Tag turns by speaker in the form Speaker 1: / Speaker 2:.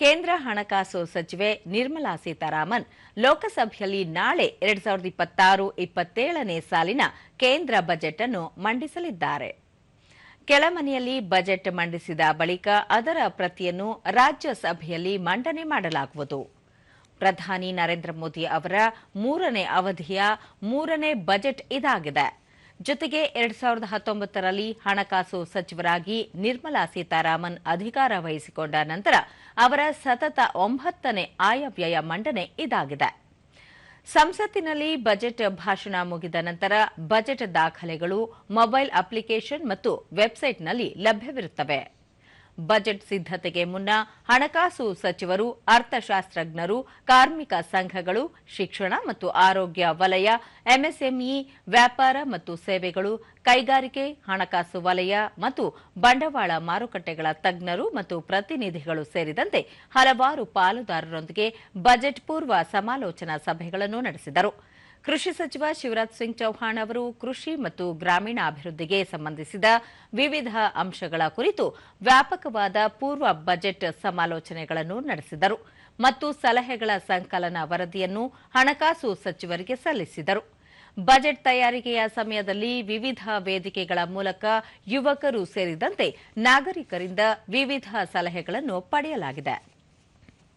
Speaker 1: ಕೇಂದ್ರ ಹಣಕಾಸು ಸಚಿವೆ ನಿರ್ಮಲಾ ಸೀತಾರಾಮನ್ ಲೋಕಸಭೆಯಲ್ಲಿ ನಾಳೆ ಎರಡ್ ಸಾವಿರದ ಇಪ್ಪತ್ತಾರು, ಇಪ್ಪತ್ತೇಳನೇ ಸಾಲಿನ ಕೇಂದ್ರ ಬಜೆಟ್ ಅನ್ನು ಮಂಡಿಸಲಿದ್ದಾರೆ. ಕೆಳಮನೆಯಲ್ಲಿ ಬಜೆಟ್ ಮಂಡಿಸಿದ ಬಳಿಕ ಅದರ ಪ್ರತಿಯನ್ನು ರಾಜ್ಯಸಭೆಯಲ್ಲಿ ಮಂಡನೆ ಮಾಡಲಾಗುವುದು. ಪ್ರಧಾನಿ ನರೇಂದ್ರ ಮೋದಿ ಅವರ ಮೂರನೇ ಅವಧಿಯ ಮೂರನೇ ಬಜೆಟ್ ಇದಾಗಿದೆ. ಜೊತೆಗೆ ಎರಡ್ ಸಾವಿರದ ಹತ್ತೊಂಬತ್ತರಲ್ಲಿ ಹಣಕಾಸು ಸಚಿವರಾಗಿ ನಿರ್ಮಲಾ ಸೀತಾರಾಮನ್ ಅಧಿಕಾರ ವಹಿಸಿಕೊಂಡ ನಂತರ ಅವರ ಸತತ ಒಂಬತ್ತನೇ ಆಯವ್ಯಯ ಮಂಡನೆ ಇದಾಗಿದೆ. ಸಂಸತ್ತಿನಲ್ಲಿ ಬಜೆಟ್ ಭಾಷಣ ಮುಗಿದ ನಂತರ ಬಜೆಟ್ ದಾಖಲೆಗಳು, ಮೊಬೈಲ್ ಅಪ್ಲಿಕೇಶನ್ ಮತ್ತು ವೆಬ್ಸೈಟ್ನಲ್ಲಿ ಲಭ್ಯವಿರುತ್ತವೆ. ಬಜೆಟ್ ಸಿದ್ಧತೆಗೆ ಮುನ್ನ ಹಣಕಾಸು ಸಚಿವರು, ಅರ್ಥಶಾಸ್ತ್ರಜ್ಞರು, ಕಾರ್ಮಿಕ ಸಂಘಗಳು, ಶಿಕ್ಷಣ ಮತ್ತು ಆರೋಗ್ಯ ವಲಯ, ಎಂಎಸ್ಎಂಇ, ವ್ಯಾಪಾರ ಮತ್ತು ಸೇವೆಗಳು, ಕೈಗಾರಿಕೆ, ಹಣಕಾಸು ವಲಯ ಮತ್ತು ಬಂಡವಾಳ ಮಾರುಕಟ್ಟೆಗಳ ತಜ್ಞರು ಮತ್ತು ಪ್ರತಿನಿಧಿಗಳು ಸೇರಿದಂತೆ ಹಲವಾರು ಪಾಲುದಾರರೊಂದಿಗೆ ಬಜೆಟ್ ಪೂರ್ವ ಸಮಾಲೋಚನಾ ಸಭೆಗಳನ್ನು ನಡೆಸಿದರು. ಕೃಷಿ ಸಚಿವ ಶಿವರಾಜ್ ಸಿಂಗ್ ಚೌಹಾಣ್ ಅವರು ಕೃಷಿ ಮತ್ತು ಗ್ರಾಮೀಣಾಭಿವೃದ್ಧಿಗೆ ಸಂಬಂಧಿಸಿದ ವಿವಿಧ ಅಂಶಗಳ ಕುರಿತು ವ್ಯಾಪಕವಾದ ಪೂರ್ವ ಬಜೆಟ್ ಸಮಾಲೋಚನೆಗಳನ್ನು ನಡೆಸಿದರು ಮತ್ತು ಸಲಹೆಗಳ ಸಂಕಲನ ವರದಿಯನ್ನು ಹಣಕಾಸು ಸಚಿವರಿಗೆ ಸಲ್ಲಿಸಿದರು. ಬಜೆಟ್ ತಯಾರಿಕೆಯ ಸಮಯದಲ್ಲಿ ವಿವಿಧ ವೇದಿಕೆಗಳ ಮೂಲಕ ಯುವಕರು ಸೇರಿದಂತೆ ನಾಗರಿಕರಿಂದ ವಿವಿಧ ಸಲಹೆಗಳನ್ನು ಪಡೆಯಲಾಗಿದೆ.